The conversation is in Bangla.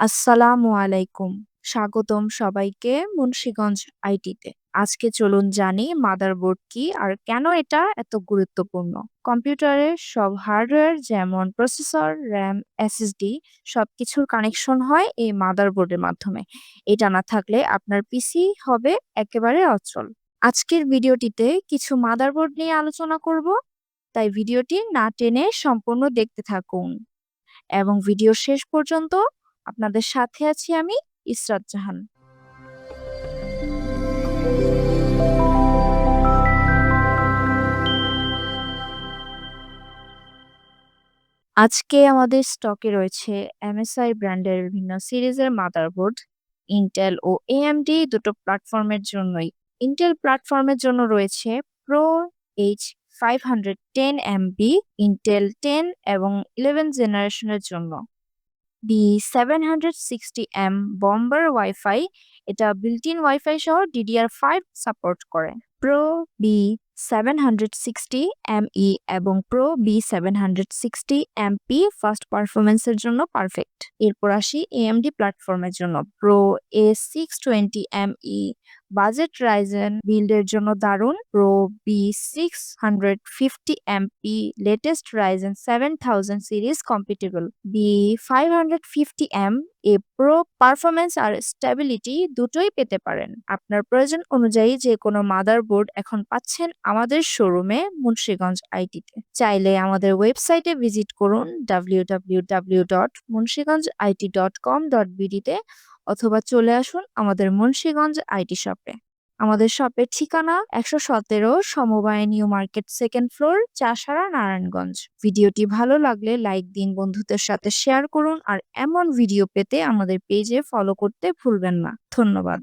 আসসালামু আলাইকুম। স্বাগতম সবাইকে মুন্সিগঞ্জ আইটিতে। আজকে চলুন জানি মাদারবোর্ড কি আর কেন এটা এত গুরুত্বপূর্ণ। কম্পিউটারের সব হার্ডওয়্যার যেমন প্রসেসর, র্যাম, এসএসডি সবকিছুর কানেকশন হয় এই মাদারবোর্ডের মাধ্যমে। এটা না থাকলে আপনার পিসি হবে একেবারে অচল। আজকের ভিডিওটিতে কিছু মাদারবোর্ড নিয়ে আলোচনা করব। তাই ভিডিওটি না টেনে সম্পূর্ণ দেখতে থাকুন। এবং ভিডিও শেষ পর্যন্ত আপনাদের সাথে আছি আমি ইসরাত জাহান। আজকে আমাদের স্টকে রয়েছে এমএসআই ব্র্যান্ডের বিভিন্ন সিরিজের মাদারবোর্ড ইন্টেল ও এএমডি দুটো প্ল্যাটফর্মের জন্যই। ইন্টেল প্ল্যাটফর্মের জন্য রয়েছে pro H five hundred ten M B Intel ten এবং ইলেভেন জেনারেশনের জন্য। B seven hundred sixty M bomber WiFi এটা বিল্ট ইন ওয়াইফাই সহ D D R five support করে। Pro B seven hundred sixty M E এবং pro B seven hundred sixty M P fast পারফরমেন্সের জন্য পারফেক্ট এরপর আসি এএমডি প্ল্যাটফর্মের জন্য। Pro A six twenty M E budget Ryzen বিল্ডের জন্য দারুণ। Pro B six hundred fifty M P, latest Ryzen seven thousand series compatible. B five hundred fifty M, A pro performance R stability দুটোই পেতে পারেন। আপনার প্রয়োজন অনুযায়ী যে কোনো মাদারবোর্ড এখন পাচ্ছেন আমাদের শোরুমে, মুন্সিগঞ্জ আইটিতে। চাইলে আমাদের ওয়েবসাইটে ভিজিট করুন W W W dot Munshiganj IT dot com dot বিডিতে অথবা চলে আসুন আমাদের মুন্সীগঞ্জ আইটি শপে। আমাদের শপের ঠিকানা একশো সতেরো সমবায় new market second floor, Chashara Narayanganj. ভিডিওটি ভালো লাগলে লাইক দিন, বন্ধুদের সাথে শেয়ার করুন আর এমন ভিডিও পেতে আমাদের পেজে ফলো করতে ভুলবেন না। ধন্যবাদ।